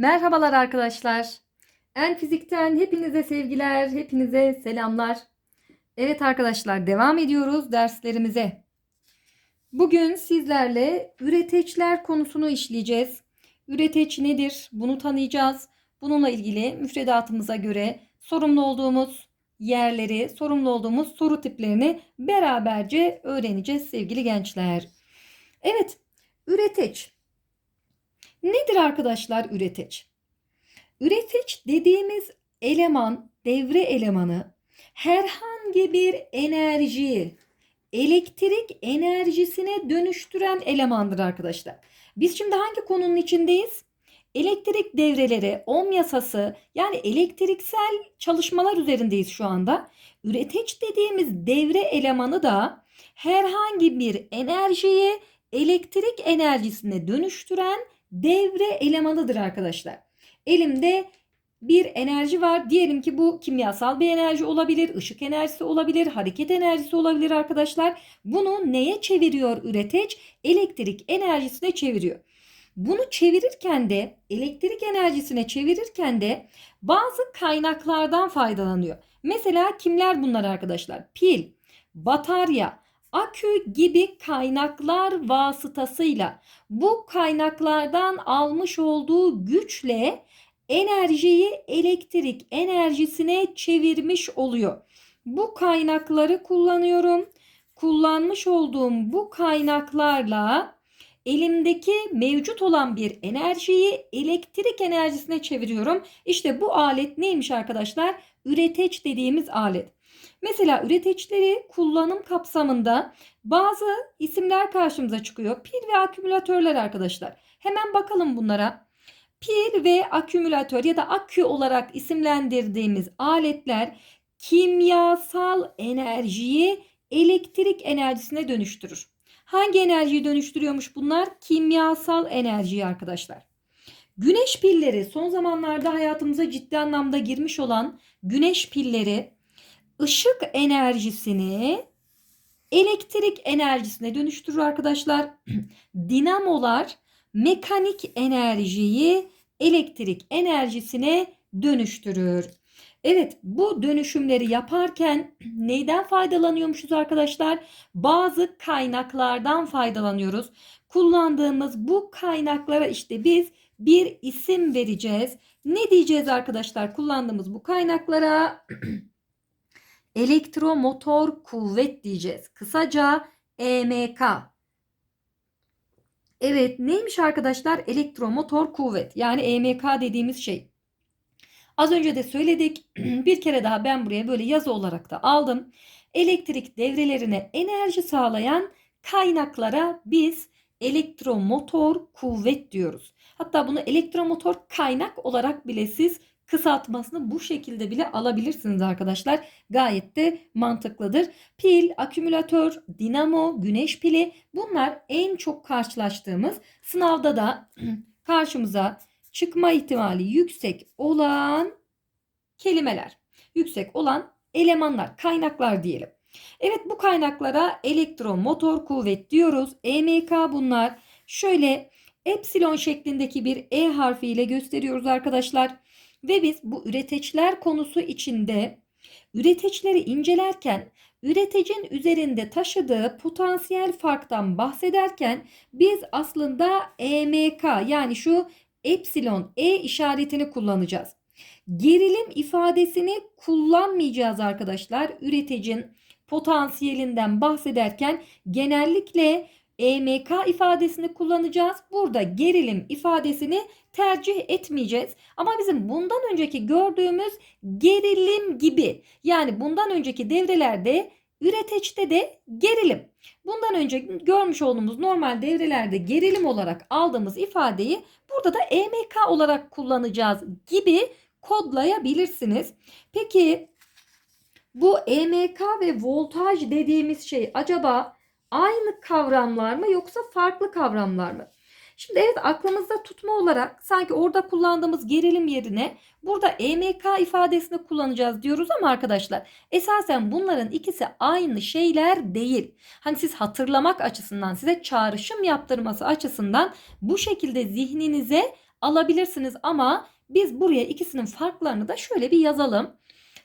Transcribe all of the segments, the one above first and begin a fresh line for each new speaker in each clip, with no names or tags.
Merhabalar arkadaşlar. En Fizik'ten hepinize sevgiler, hepinize selamlar. Evet arkadaşlar devam ediyoruz derslerimize. Bugün sizlerle üreteçler konusunu işleyeceğiz. Üreteç nedir? Bunu tanıyacağız. Bununla ilgili müfredatımıza göre sorumlu olduğumuz yerleri, sorumlu olduğumuz soru tiplerini beraberce öğreneceğiz sevgili gençler. Evet, üreteç. Nedir arkadaşlar üreteç? Üreteç dediğimiz eleman, devre elemanı herhangi bir enerjiyi elektrik enerjisine dönüştüren elemandır arkadaşlar. Biz şimdi hangi konunun içindeyiz? Elektrik devreleri, ohm yasası yani elektriksel çalışmalar üzerindeyiz şu anda. Üreteç dediğimiz devre elemanı da herhangi bir enerjiyi elektrik enerjisine dönüştüren devre elemanıdır arkadaşlar. Elimde bir enerji var. Diyelim ki bu kimyasal bir enerji olabilir, ışık enerjisi olabilir, hareket enerjisi olabilir arkadaşlar. Bunu neye çeviriyor üreteç? Elektrik enerjisine çeviriyor. Bunu çevirirken de elektrik enerjisine çevirirken de bazı kaynaklardan faydalanıyor. Mesela kimler bunlar arkadaşlar? Pil, batarya, akü gibi kaynaklar vasıtasıyla bu kaynaklardan almış olduğu güçle enerjiyi elektrik enerjisine çevirmiş oluyor. Bu kaynakları kullanıyorum. Kullanmış olduğum bu kaynaklarla elimdeki mevcut olan bir enerjiyi elektrik enerjisine çeviriyorum. İşte bu alet neymiş arkadaşlar? Üreteç dediğimiz alet. Mesela üreteçleri kullanım kapsamında bazı isimler karşımıza çıkıyor. Pil ve akümülatörler arkadaşlar. Hemen bakalım bunlara. Pil ve akümülatör ya da akü olarak isimlendirdiğimiz aletler kimyasal enerjiyi elektrik enerjisine dönüştürür. Hangi enerjiyi dönüştürüyormuş bunlar? Kimyasal enerjiyi arkadaşlar. Güneş pilleri son zamanlarda hayatımıza ciddi anlamda girmiş olan güneş pilleri ışık enerjisini elektrik enerjisine dönüştürür arkadaşlar. Dinamolar mekanik enerjiyi elektrik enerjisine dönüştürür. Evet bu dönüşümleri yaparken neyden faydalanıyormuşuz arkadaşlar? Bazı kaynaklardan faydalanıyoruz. Kullandığımız bu kaynaklara işte biz bir isim vereceğiz. Ne diyeceğiz arkadaşlar kullandığımız bu kaynaklara? Elektromotor kuvvet diyeceğiz. Kısaca EMK. Evet neymiş arkadaşlar? Elektromotor kuvvet. Yani EMK dediğimiz şey. Az önce de söyledik. Bir kere daha ben buraya böyle yazı olarak da aldım. Elektrik devrelerine enerji sağlayan kaynaklara biz elektromotor kuvvet diyoruz. Hatta bunu elektromotor kaynak olarak bile siz kısaltmasını bu şekilde bile alabilirsiniz arkadaşlar. Gayet de mantıklıdır. Pil, akümülatör, dinamo, güneş pili bunlar en çok karşılaştığımız sınavda da karşımıza çıkma ihtimali yüksek olan kelimeler. Yüksek olan elemanlar, kaynaklar diyelim. Evet bu kaynaklara elektromotor kuvvet diyoruz. EMK bunlar. Şöyle epsilon şeklindeki bir E harfiyle gösteriyoruz arkadaşlar. Ve biz bu üreteçler konusu içinde üreteçleri incelerken üretecin üzerinde taşıdığı potansiyel farktan bahsederken biz aslında EMK yani şu epsilon E işaretini kullanacağız. Gerilim ifadesini kullanmayacağız arkadaşlar. Üreticin potansiyelinden bahsederken genellikle EMK ifadesini kullanacağız. Burada gerilim ifadesini tercih etmeyeceğiz. Ama bizim bundan önceki gördüğümüz gerilim gibi yani bundan önceki devrelerde üreteçte de gerilim. Bundan önce görmüş olduğumuz normal devrelerde gerilim olarak aldığımız ifadeyi burada da EMK olarak kullanacağız gibi kodlayabilirsiniz. Peki bu EMK ve voltaj dediğimiz şey acaba aynı kavramlar mı yoksa farklı kavramlar mı? Şimdi evet aklımızda tutma olarak sanki orada kullandığımız gerilim yerine burada EMK ifadesini kullanacağız diyoruz ama arkadaşlar esasen bunların ikisi aynı şeyler değil. Hani siz hatırlamak açısından size çağrışım yaptırması açısından bu şekilde zihninize alabilirsiniz ama biz buraya ikisinin farklarını da şöyle bir yazalım.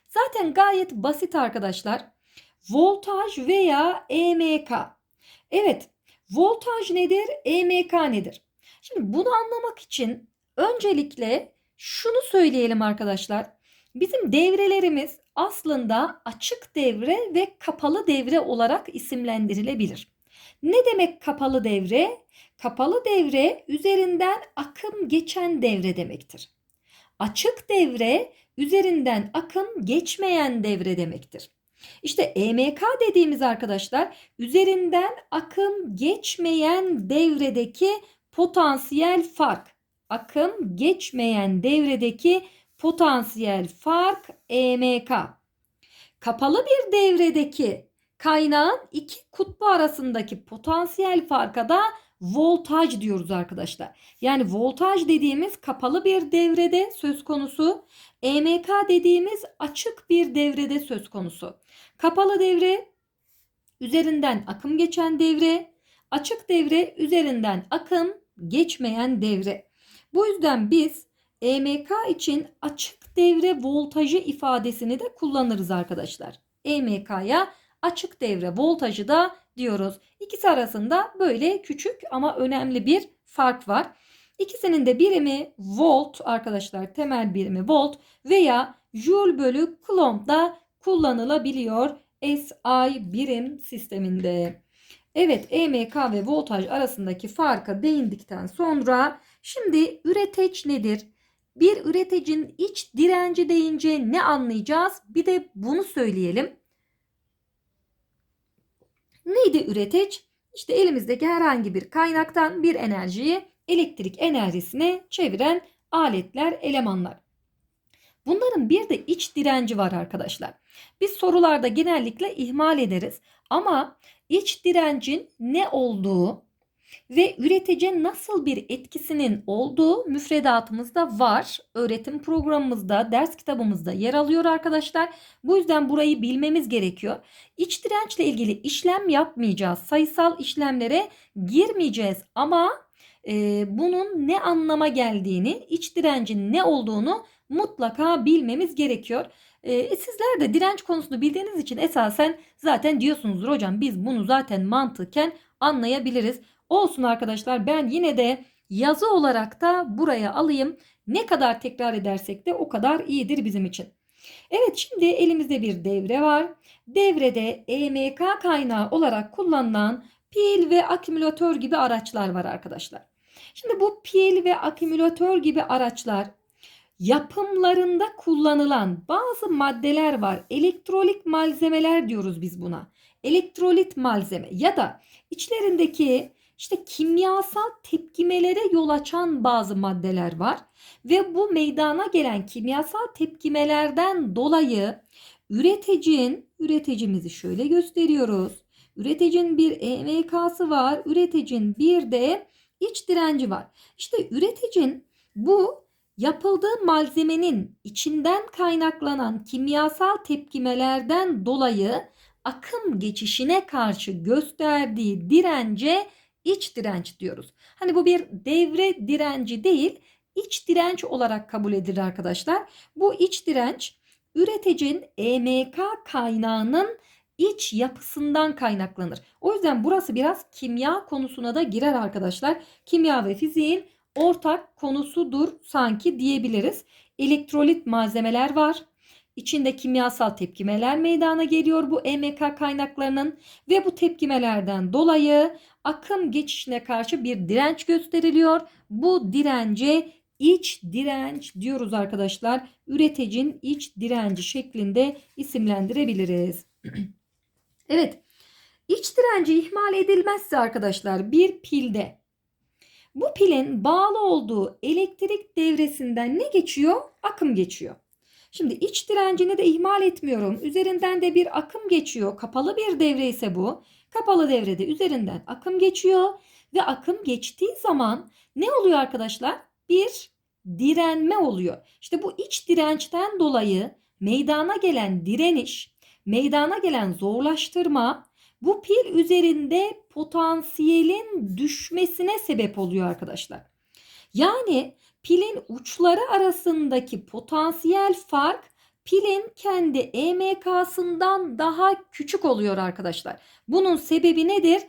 Zaten gayet basit arkadaşlar. Voltaj veya EMK. Evet, voltaj nedir? EMK nedir? Şimdi bunu anlamak için öncelikle şunu söyleyelim arkadaşlar. Bizim devrelerimiz aslında açık devre ve kapalı devre olarak isimlendirilebilir. Ne demek kapalı devre? Kapalı devre üzerinden akım geçen devre demektir. Açık devre üzerinden akım geçmeyen devre demektir. İşte EMK dediğimiz arkadaşlar üzerinden akım geçmeyen devredeki potansiyel fark. Akım geçmeyen devredeki potansiyel fark EMK. Kapalı bir devredeki kaynağın iki kutbu arasındaki potansiyel farka da voltaj diyoruz arkadaşlar. Yani voltaj dediğimiz kapalı bir devrede söz konusu. EMK dediğimiz açık bir devrede söz konusu. Kapalı devre üzerinden akım geçen devre, açık devre üzerinden akım geçmeyen devre. Bu yüzden biz EMK için açık devre voltajı ifadesini de kullanırız arkadaşlar. EMK'ya açık devre voltajı da diyoruz. İkisi arasında böyle küçük ama önemli bir fark var. İkisinin de birimi volt arkadaşlar temel birimi volt veya joule bölü coulomb da kullanılabiliyor SI birim sisteminde. Evet EMK ve voltaj arasındaki farka değindikten sonra şimdi üreteç nedir? Bir üreticinin iç direnci deyince ne anlayacağız? Bir de bunu söyleyelim. Neydi üreteç? İşte elimizdeki herhangi bir kaynaktan bir enerjiyi elektrik enerjisine çeviren aletler, elemanlar. Bunların bir de iç direnci var arkadaşlar. Biz sorularda genellikle ihmal ederiz ama iç direncin ne olduğu ve üretici nasıl bir etkisinin olduğu müfredatımızda var. Öğretim programımızda, ders kitabımızda yer alıyor arkadaşlar. Bu yüzden burayı bilmemiz gerekiyor. İç dirençle ilgili işlem yapmayacağız. Sayısal işlemlere girmeyeceğiz ama e, bunun ne anlama geldiğini, iç direncin ne olduğunu mutlaka bilmemiz gerekiyor. E, sizler de direnç konusunu bildiğiniz için esasen zaten diyorsunuzdur hocam biz bunu zaten mantıken anlayabiliriz. Olsun arkadaşlar ben yine de yazı olarak da buraya alayım. Ne kadar tekrar edersek de o kadar iyidir bizim için. Evet şimdi elimizde bir devre var. Devrede EMK kaynağı olarak kullanılan pil ve akümülatör gibi araçlar var arkadaşlar. Şimdi bu pil ve akümülatör gibi araçlar yapımlarında kullanılan bazı maddeler var. Elektrolit malzemeler diyoruz biz buna. Elektrolit malzeme ya da içlerindeki işte kimyasal tepkimelere yol açan bazı maddeler var ve bu meydana gelen kimyasal tepkimelerden dolayı üreticinin üreticimizi şöyle gösteriyoruz. Üreticinin bir EMK'sı var. Üreticinin bir de iç direnci var. İşte üreticinin bu yapıldığı malzemenin içinden kaynaklanan kimyasal tepkimelerden dolayı akım geçişine karşı gösterdiği dirence iç direnç diyoruz. Hani bu bir devre direnci değil, iç direnç olarak kabul edilir arkadaşlar. Bu iç direnç üreticinin EMK kaynağının iç yapısından kaynaklanır. O yüzden burası biraz kimya konusuna da girer arkadaşlar. Kimya ve fiziğin ortak konusudur sanki diyebiliriz. Elektrolit malzemeler var. İçinde kimyasal tepkimeler meydana geliyor bu EMK kaynaklarının ve bu tepkimelerden dolayı akım geçişine karşı bir direnç gösteriliyor. Bu dirence iç direnç diyoruz arkadaşlar. Üreticinin iç direnci şeklinde isimlendirebiliriz. evet. İç direnci ihmal edilmezse arkadaşlar bir pilde bu pilin bağlı olduğu elektrik devresinden ne geçiyor? Akım geçiyor. Şimdi iç direncini de ihmal etmiyorum. Üzerinden de bir akım geçiyor. Kapalı bir devre ise bu. Kapalı devrede üzerinden akım geçiyor ve akım geçtiği zaman ne oluyor arkadaşlar? Bir direnme oluyor. İşte bu iç dirençten dolayı meydana gelen direniş, meydana gelen zorlaştırma bu pil üzerinde potansiyelin düşmesine sebep oluyor arkadaşlar. Yani pilin uçları arasındaki potansiyel fark pilin kendi EMK'sından daha küçük oluyor arkadaşlar. Bunun sebebi nedir?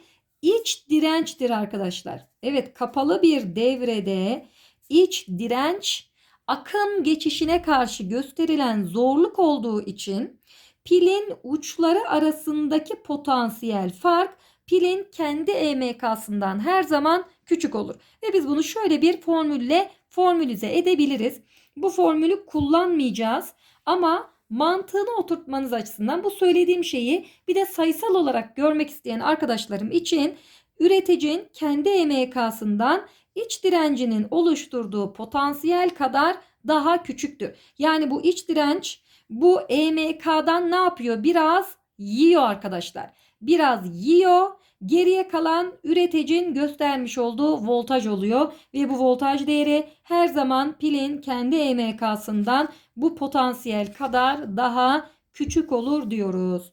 İç dirençtir arkadaşlar. Evet kapalı bir devrede iç direnç akım geçişine karşı gösterilen zorluk olduğu için pilin uçları arasındaki potansiyel fark pilin kendi EMK'sından her zaman küçük olur. Ve biz bunu şöyle bir formülle formülize edebiliriz. Bu formülü kullanmayacağız ama mantığını oturtmanız açısından bu söylediğim şeyi bir de sayısal olarak görmek isteyen arkadaşlarım için üreticinin kendi EMK'sından iç direncinin oluşturduğu potansiyel kadar daha küçüktür. Yani bu iç direnç bu EMK'dan ne yapıyor? Biraz yiyor arkadaşlar. Biraz yiyor. Geriye kalan üreticinin göstermiş olduğu voltaj oluyor ve bu voltaj değeri her zaman pilin kendi EMK'sından bu potansiyel kadar daha küçük olur diyoruz.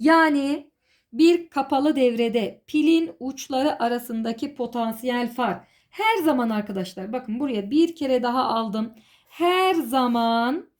Yani bir kapalı devrede pilin uçları arasındaki potansiyel fark her zaman arkadaşlar bakın buraya bir kere daha aldım. Her zaman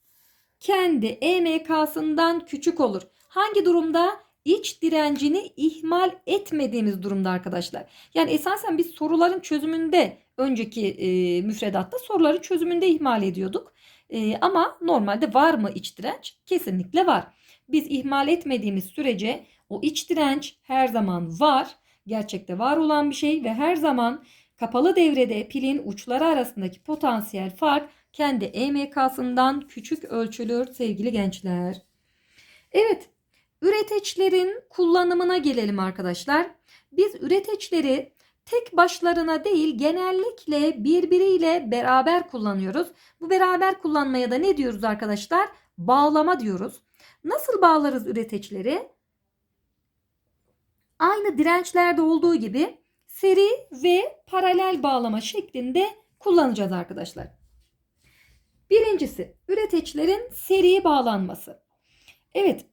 kendi EMK'sından küçük olur. Hangi durumda? İç direncini ihmal etmediğimiz durumda arkadaşlar. Yani esasen biz soruların çözümünde önceki e, müfredatta soruların çözümünde ihmal ediyorduk. E, ama normalde var mı iç direnç? Kesinlikle var. Biz ihmal etmediğimiz sürece o iç direnç her zaman var. Gerçekte var olan bir şey ve her zaman kapalı devrede pilin uçları arasındaki potansiyel fark kendi EMK'sından küçük ölçülür sevgili gençler. Evet, üreteçlerin kullanımına gelelim arkadaşlar. Biz üreteçleri tek başlarına değil genellikle birbiriyle beraber kullanıyoruz. Bu beraber kullanmaya da ne diyoruz arkadaşlar? Bağlama diyoruz. Nasıl bağlarız üreteçleri? Aynı dirençlerde olduğu gibi seri ve paralel bağlama şeklinde kullanacağız arkadaşlar. Birincisi üreteçlerin seri bağlanması. Evet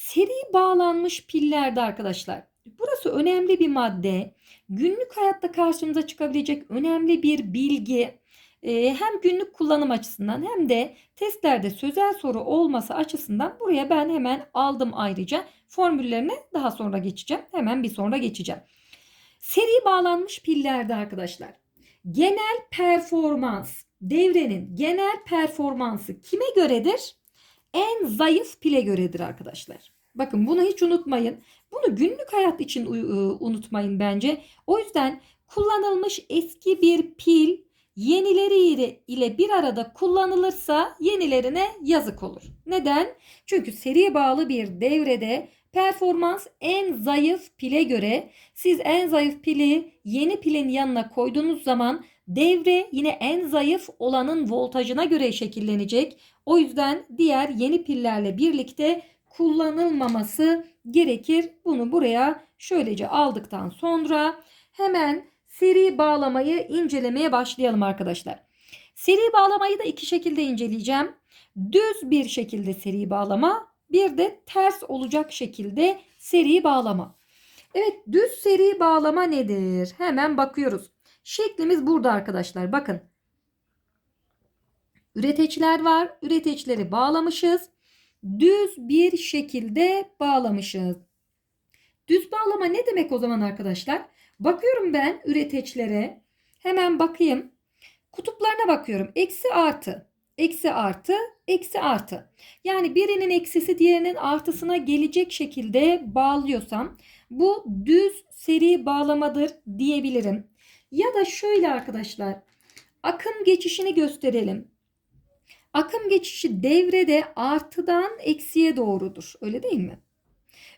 seri bağlanmış pillerde arkadaşlar burası önemli bir madde. Günlük hayatta karşımıza çıkabilecek önemli bir bilgi. Ee, hem günlük kullanım açısından hem de testlerde sözel soru olması açısından buraya ben hemen aldım ayrıca. Formüllerine daha sonra geçeceğim. Hemen bir sonra geçeceğim. Seri bağlanmış pillerde arkadaşlar genel performans devrenin genel performansı kime göredir? En zayıf pile göredir arkadaşlar. Bakın bunu hiç unutmayın. Bunu günlük hayat için unutmayın bence. O yüzden kullanılmış eski bir pil yenileri ile bir arada kullanılırsa yenilerine yazık olur. Neden? Çünkü seri bağlı bir devrede performans en zayıf pile göre siz en zayıf pili yeni pilin yanına koyduğunuz zaman devre yine en zayıf olanın voltajına göre şekillenecek. O yüzden diğer yeni pillerle birlikte kullanılmaması gerekir. Bunu buraya şöylece aldıktan sonra hemen seri bağlamayı incelemeye başlayalım arkadaşlar. Seri bağlamayı da iki şekilde inceleyeceğim. Düz bir şekilde seri bağlama, bir de ters olacak şekilde seri bağlama. Evet, düz seri bağlama nedir? Hemen bakıyoruz. Şeklimiz burada arkadaşlar. Bakın. Üreteçler var. Üreteçleri bağlamışız. Düz bir şekilde bağlamışız. Düz bağlama ne demek o zaman arkadaşlar? Bakıyorum ben üreteçlere. Hemen bakayım. Kutuplarına bakıyorum. Eksi artı. Eksi artı. Eksi artı. Yani birinin eksisi diğerinin artısına gelecek şekilde bağlıyorsam bu düz seri bağlamadır diyebilirim. Ya da şöyle arkadaşlar. Akım geçişini gösterelim. Akım geçişi devrede artıdan eksiye doğrudur. Öyle değil mi?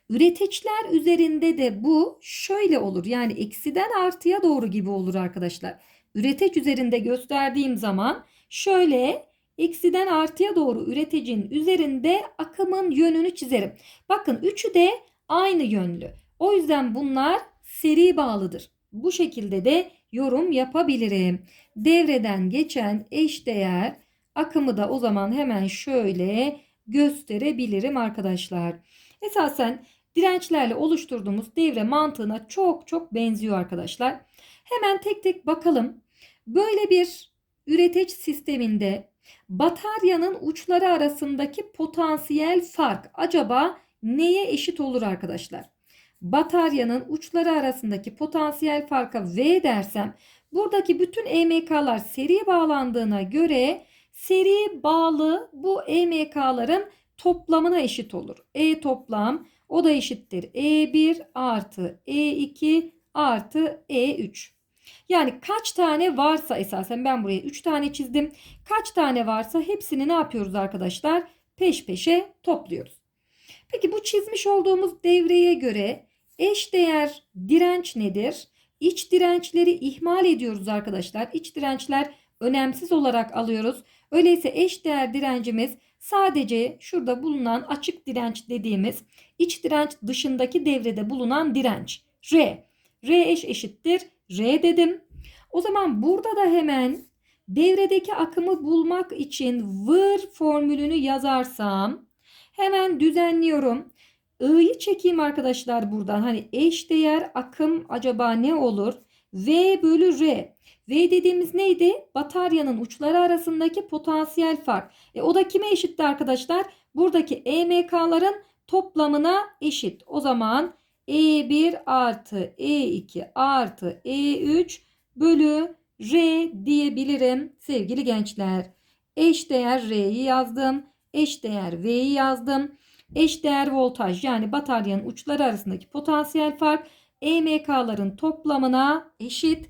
Üreteçler üzerinde de bu şöyle olur. Yani eksiden artıya doğru gibi olur arkadaşlar. Üreteç üzerinde gösterdiğim zaman şöyle eksiden artıya doğru üreticinin üzerinde akımın yönünü çizerim. Bakın üçü de aynı yönlü. O yüzden bunlar seri bağlıdır. Bu şekilde de yorum yapabilirim. Devreden geçen eşdeğer akımı da o zaman hemen şöyle gösterebilirim arkadaşlar. Esasen dirençlerle oluşturduğumuz devre mantığına çok çok benziyor arkadaşlar. Hemen tek tek bakalım. Böyle bir üreteç sisteminde bataryanın uçları arasındaki potansiyel fark acaba neye eşit olur arkadaşlar? Bataryanın uçları arasındaki potansiyel farka V dersem buradaki bütün EMK'lar seri bağlandığına göre seri bağlı bu EMK'ların toplamına eşit olur. E toplam o da eşittir. E1 artı E2 artı E3. Yani kaç tane varsa esasen ben buraya 3 tane çizdim. Kaç tane varsa hepsini ne yapıyoruz arkadaşlar? Peş peşe topluyoruz. Peki bu çizmiş olduğumuz devreye göre eş değer direnç nedir? İç dirençleri ihmal ediyoruz arkadaşlar. İç dirençler önemsiz olarak alıyoruz. Öyleyse eş değer direncimiz sadece şurada bulunan açık direnç dediğimiz iç direnç dışındaki devrede bulunan direnç. R. R eş eşittir. R dedim. O zaman burada da hemen devredeki akımı bulmak için vır formülünü yazarsam hemen düzenliyorum. I'yı çekeyim arkadaşlar buradan. Hani eş değer akım acaba ne olur? V bölü R. V dediğimiz neydi? Bataryanın uçları arasındaki potansiyel fark. E, o da kime eşitti arkadaşlar? Buradaki EMK'ların toplamına eşit. O zaman E1 artı E2 artı E3 bölü R diyebilirim sevgili gençler. Eş değer R'yi yazdım. Eş değer V'yi yazdım. Eş değer voltaj yani bataryanın uçları arasındaki potansiyel fark EMK'ların toplamına eşit.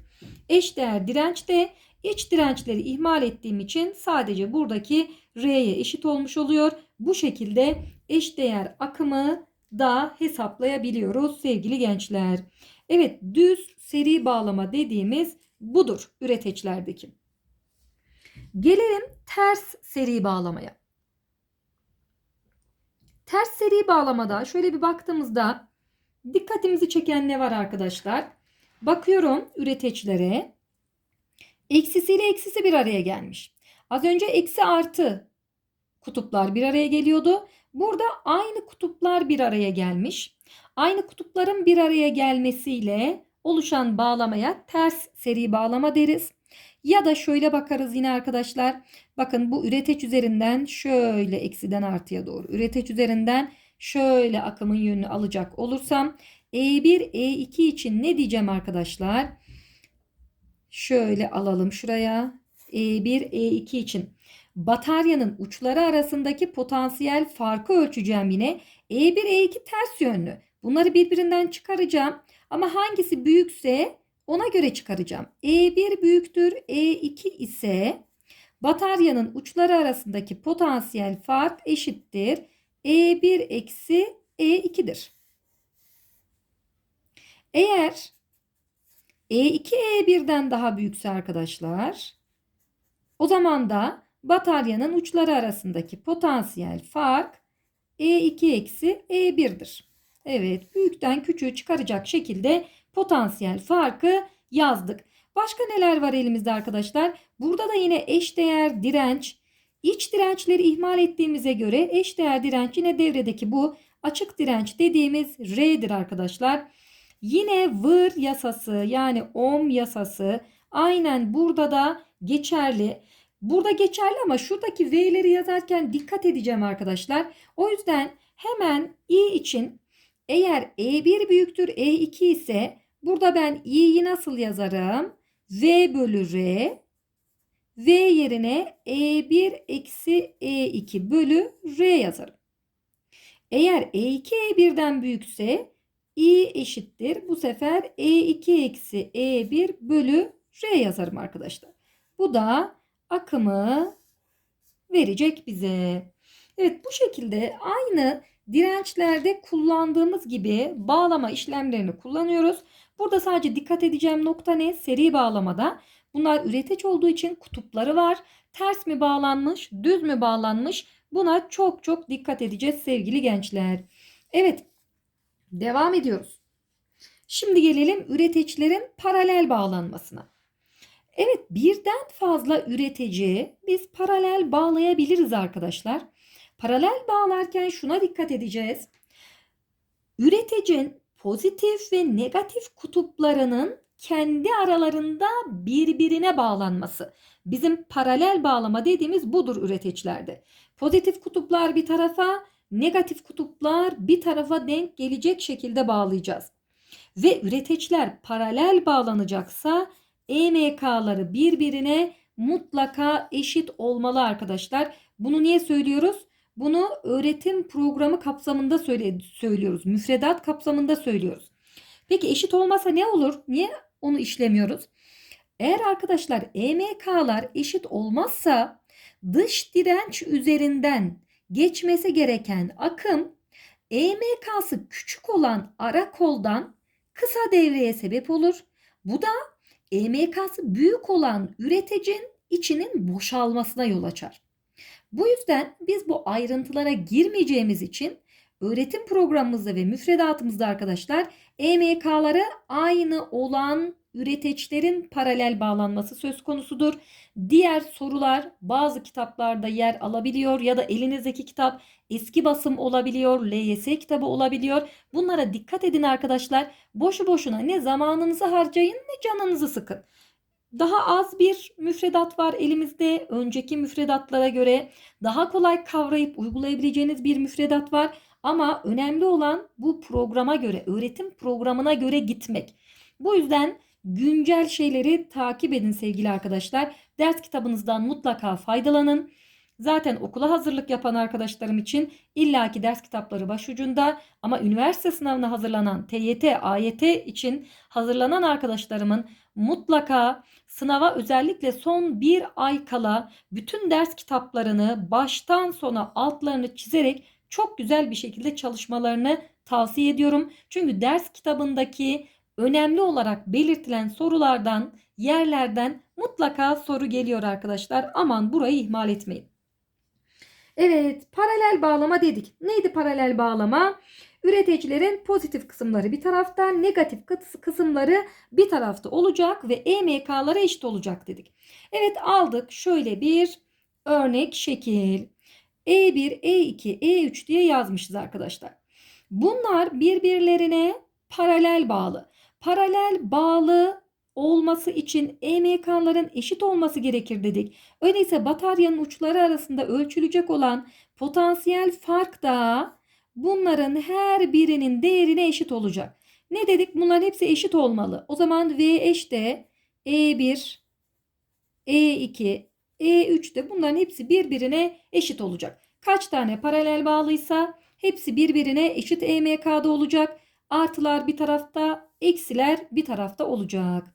Eş değer direnç de iç dirençleri ihmal ettiğim için sadece buradaki R'ye eşit olmuş oluyor. Bu şekilde eş değer akımı da hesaplayabiliyoruz sevgili gençler. Evet düz seri bağlama dediğimiz budur üreteçlerdeki. Gelelim ters seri bağlamaya. Ters seri bağlamada şöyle bir baktığımızda dikkatimizi çeken ne var arkadaşlar? Bakıyorum üreteçlere. Eksisiyle eksisi bir araya gelmiş. Az önce eksi artı kutuplar bir araya geliyordu. Burada aynı kutuplar bir araya gelmiş. Aynı kutupların bir araya gelmesiyle oluşan bağlamaya ters seri bağlama deriz. Ya da şöyle bakarız yine arkadaşlar. Bakın bu üreteç üzerinden şöyle eksiden artıya doğru. Üreteç üzerinden şöyle akımın yönünü alacak olursam E1, E2 için ne diyeceğim arkadaşlar? Şöyle alalım şuraya. E1, E2 için bataryanın uçları arasındaki potansiyel farkı ölçeceğim yine. E1, E2 ters yönlü. Bunları birbirinden çıkaracağım. Ama hangisi büyükse ona göre çıkaracağım. E1 büyüktür. E2 ise bataryanın uçları arasındaki potansiyel fark eşittir. E1 eksi E2'dir. Eğer E2 E1'den daha büyükse arkadaşlar o zaman da bataryanın uçları arasındaki potansiyel fark E2 eksi E1'dir. Evet büyükten küçüğü çıkaracak şekilde potansiyel farkı yazdık. Başka neler var elimizde arkadaşlar? Burada da yine eşdeğer direnç, iç dirençleri ihmal ettiğimize göre eşdeğer direnç yine devredeki bu açık direnç dediğimiz R'dir arkadaşlar. Yine vır yasası yani ohm yasası aynen burada da geçerli. Burada geçerli ama şuradaki V'leri yazarken dikkat edeceğim arkadaşlar. O yüzden hemen I için eğer E1 büyüktür E2 ise burada ben i'yi nasıl yazarım? V bölü R. V yerine E1 eksi E2 bölü R yazarım. Eğer E2 E1'den büyükse i eşittir. Bu sefer E2 eksi E1 bölü R yazarım arkadaşlar. Bu da akımı verecek bize. Evet bu şekilde aynı dirençlerde kullandığımız gibi bağlama işlemlerini kullanıyoruz. Burada sadece dikkat edeceğim nokta ne? Seri bağlamada bunlar üreteç olduğu için kutupları var. Ters mi bağlanmış, düz mü bağlanmış? Buna çok çok dikkat edeceğiz sevgili gençler. Evet, devam ediyoruz. Şimdi gelelim üreteçlerin paralel bağlanmasına. Evet, birden fazla üretici biz paralel bağlayabiliriz arkadaşlar. Paralel bağlarken şuna dikkat edeceğiz. Üreticinin pozitif ve negatif kutuplarının kendi aralarında birbirine bağlanması. Bizim paralel bağlama dediğimiz budur üreticilerde. Pozitif kutuplar bir tarafa, negatif kutuplar bir tarafa denk gelecek şekilde bağlayacağız. Ve üreticiler paralel bağlanacaksa EMK'ları birbirine mutlaka eşit olmalı arkadaşlar. Bunu niye söylüyoruz? Bunu öğretim programı kapsamında söylüyoruz. Müfredat kapsamında söylüyoruz. Peki eşit olmasa ne olur? Niye onu işlemiyoruz? Eğer arkadaşlar EMK'lar eşit olmazsa dış direnç üzerinden geçmesi gereken akım EMK'sı küçük olan ara koldan kısa devreye sebep olur. Bu da EMK'sı büyük olan üreticinin içinin boşalmasına yol açar. Bu yüzden biz bu ayrıntılara girmeyeceğimiz için öğretim programımızda ve müfredatımızda arkadaşlar EMK'ları aynı olan üreticilerin paralel bağlanması söz konusudur. Diğer sorular bazı kitaplarda yer alabiliyor ya da elinizdeki kitap eski basım olabiliyor, LYS kitabı olabiliyor. Bunlara dikkat edin arkadaşlar. Boşu boşuna ne zamanınızı harcayın ne canınızı sıkın. Daha az bir müfredat var elimizde. Önceki müfredatlara göre daha kolay kavrayıp uygulayabileceğiniz bir müfredat var. Ama önemli olan bu programa göre, öğretim programına göre gitmek. Bu yüzden güncel şeyleri takip edin sevgili arkadaşlar. Ders kitabınızdan mutlaka faydalanın. Zaten okula hazırlık yapan arkadaşlarım için illaki ders kitapları başucunda ama üniversite sınavına hazırlanan TYT, AYT için hazırlanan arkadaşlarımın mutlaka sınava özellikle son bir ay kala bütün ders kitaplarını baştan sona altlarını çizerek çok güzel bir şekilde çalışmalarını tavsiye ediyorum. Çünkü ders kitabındaki önemli olarak belirtilen sorulardan, yerlerden mutlaka soru geliyor arkadaşlar. Aman burayı ihmal etmeyin. Evet, paralel bağlama dedik. Neydi paralel bağlama? Üreticilerin pozitif kısımları bir tarafta, negatif kısımları bir tarafta olacak ve EMK'lara eşit olacak dedik. Evet aldık şöyle bir örnek şekil. E1, E2, E3 diye yazmışız arkadaşlar. Bunlar birbirlerine paralel bağlı. Paralel bağlı olması için EMK'ların eşit olması gerekir dedik. Öyleyse bataryanın uçları arasında ölçülecek olan potansiyel fark da bunların her birinin değerine eşit olacak. Ne dedik? Bunların hepsi eşit olmalı. O zaman V eş de E1, E2, E3 de bunların hepsi birbirine eşit olacak. Kaç tane paralel bağlıysa hepsi birbirine eşit EMK'da olacak. Artılar bir tarafta, eksiler bir tarafta olacak.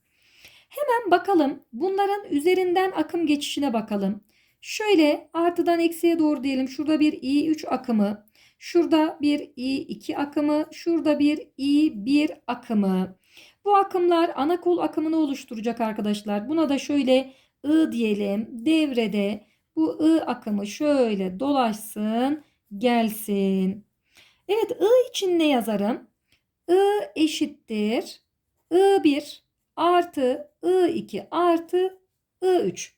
Hemen bakalım bunların üzerinden akım geçişine bakalım. Şöyle artıdan eksiye doğru diyelim. Şurada bir I3 akımı, şurada bir I2 akımı, şurada bir I1 akımı. Bu akımlar ana kol akımını oluşturacak arkadaşlar. Buna da şöyle I diyelim. Devrede bu I akımı şöyle dolaşsın, gelsin. Evet I için ne yazarım? I eşittir. I1 artı I2 artı I3.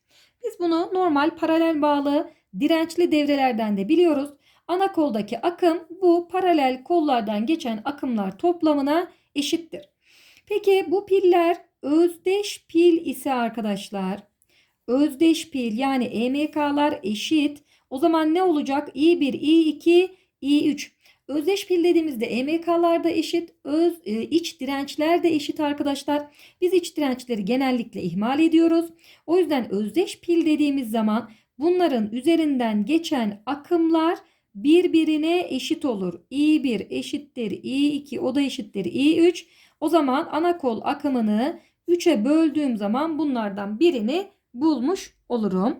Biz bunu normal paralel bağlı dirençli devrelerden de biliyoruz. Ana koldaki akım bu paralel kollardan geçen akımlar toplamına eşittir. Peki bu piller özdeş pil ise arkadaşlar özdeş pil yani EMK'lar eşit. O zaman ne olacak? I1, I2, I3. Özdeş pil dediğimizde EMK'lar da eşit, öz, e, iç dirençler de eşit arkadaşlar. Biz iç dirençleri genellikle ihmal ediyoruz. O yüzden özdeş pil dediğimiz zaman bunların üzerinden geçen akımlar birbirine eşit olur. I1 eşittir I2 o da eşittir I3. O zaman ana kol akımını 3'e böldüğüm zaman bunlardan birini bulmuş olurum.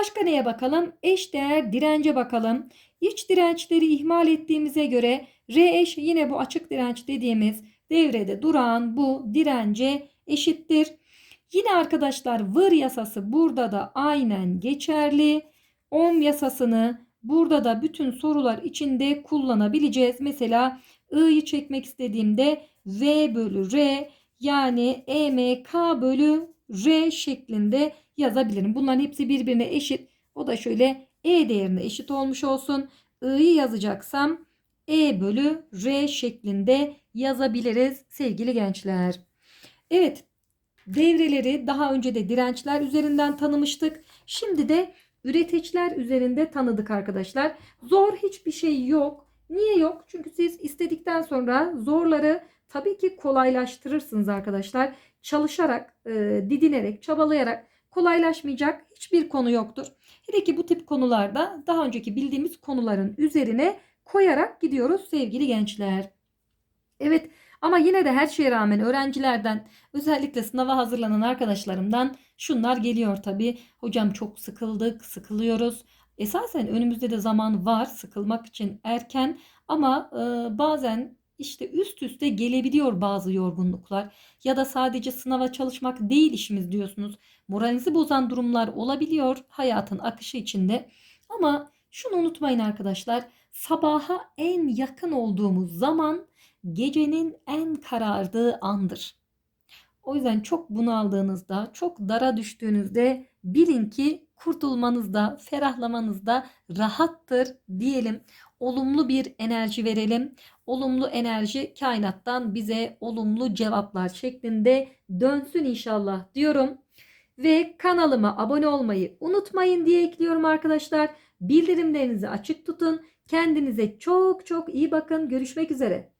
Başka neye bakalım? Eş değer dirence bakalım. İç dirençleri ihmal ettiğimize göre R eş yine bu açık direnç dediğimiz devrede duran bu dirence eşittir. Yine arkadaşlar vır yasası burada da aynen geçerli. Ohm yasasını burada da bütün sorular içinde kullanabileceğiz. Mesela I'yı çekmek istediğimde V bölü R yani EMK bölü R şeklinde yazabilirim. Bunların hepsi birbirine eşit. O da şöyle E değerine eşit olmuş olsun. I'yi yazacaksam E bölü R şeklinde yazabiliriz sevgili gençler. Evet, devreleri daha önce de dirençler üzerinden tanımıştık. Şimdi de üreticiler üzerinde tanıdık arkadaşlar. Zor hiçbir şey yok. Niye yok? Çünkü siz istedikten sonra zorları tabii ki kolaylaştırırsınız arkadaşlar. Çalışarak, e, didinerek, çabalayarak kolaylaşmayacak hiçbir konu yoktur. Hele ki bu tip konularda daha önceki bildiğimiz konuların üzerine koyarak gidiyoruz sevgili gençler. Evet ama yine de her şeye rağmen öğrencilerden özellikle sınava hazırlanan arkadaşlarımdan şunlar geliyor tabii. Hocam çok sıkıldık, sıkılıyoruz. Esasen önümüzde de zaman var sıkılmak için erken ama e, bazen işte üst üste gelebiliyor bazı yorgunluklar ya da sadece sınava çalışmak değil işimiz diyorsunuz. Moralinizi bozan durumlar olabiliyor hayatın akışı içinde. Ama şunu unutmayın arkadaşlar. Sabaha en yakın olduğumuz zaman gecenin en karardığı andır. O yüzden çok bunaldığınızda, çok dara düştüğünüzde bilin ki kurtulmanızda, ferahlamanızda rahattır diyelim olumlu bir enerji verelim. Olumlu enerji kainattan bize olumlu cevaplar şeklinde dönsün inşallah diyorum. Ve kanalıma abone olmayı unutmayın diye ekliyorum arkadaşlar. Bildirimlerinizi açık tutun. Kendinize çok çok iyi bakın. Görüşmek üzere.